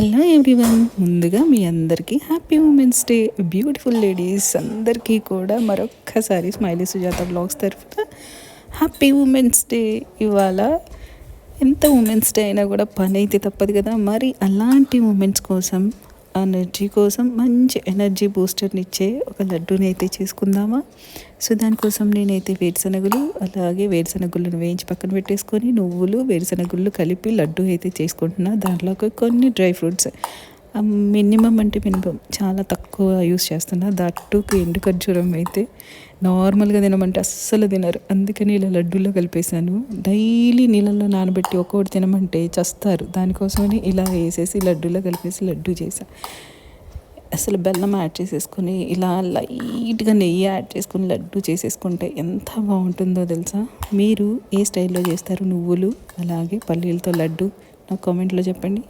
Hello everyone ముందుగా మీ అందరికీ happy women's day. Beautiful ladies అందరికీ కూడా మరొక్కసారి స్మైలీ సుజాత బ్లాగ్స్ తరఫున హ్యాపీ ఉమెన్స్ డే. ఇవాళ ఎంత ఉమెన్స్ డే అయినా కూడా పని అయితే తప్పదు కదా. మరి అలాంటి ఉమెన్స్ కోసం ఎనర్జీ కోసం మంచి ఎనర్జీ బూస్టర్ని ఇచ్చే ఒక లడ్డూని అయితే చేసుకుందామా? సో దానికోసం నేనైతే వేరుశనగలు అలాగే వేరుశనగుళ్ళను వేయించి పక్కన పెట్టేసుకొని నువ్వులు వేరుశనగుళ్ళు కలిపి లడ్డు అయితే చేసుకుంటున్నా. దాంట్లోకి కొన్ని డ్రై ఫ్రూట్స్ మినిమం అంటే మినిమం చాలా తక్కువ యూస్ చేస్తున్నా. దట్టుకు ఎండు ఖర్జూరం అయితే నార్మల్గా తినమంటే అస్సలు తినరు. అందుకని ఇలా లడ్డూలో కలిపేశాను. డైలీ నీళ్ళల్లో నానబెట్టి ఒక్కొక్కటి తినమంటే చస్తారు. దానికోసమని ఇలా వేసేసి లడ్డూలో కలిపేసి లడ్డూ చేశాను అసలు బెల్లం యాడ్ చేసేసుకొని ఇలా లైట్గా నెయ్యి యాడ్ చేసుకొని లడ్డు చేసేసుకుంటే ఎంత బాగుంటుందో తెలుసా? మీరు ఏ స్టైల్లో చేస్తారు నువ్వులు? అలాగే పల్లీలతో లడ్డు? నాకు కామెంట్లో చెప్పండి.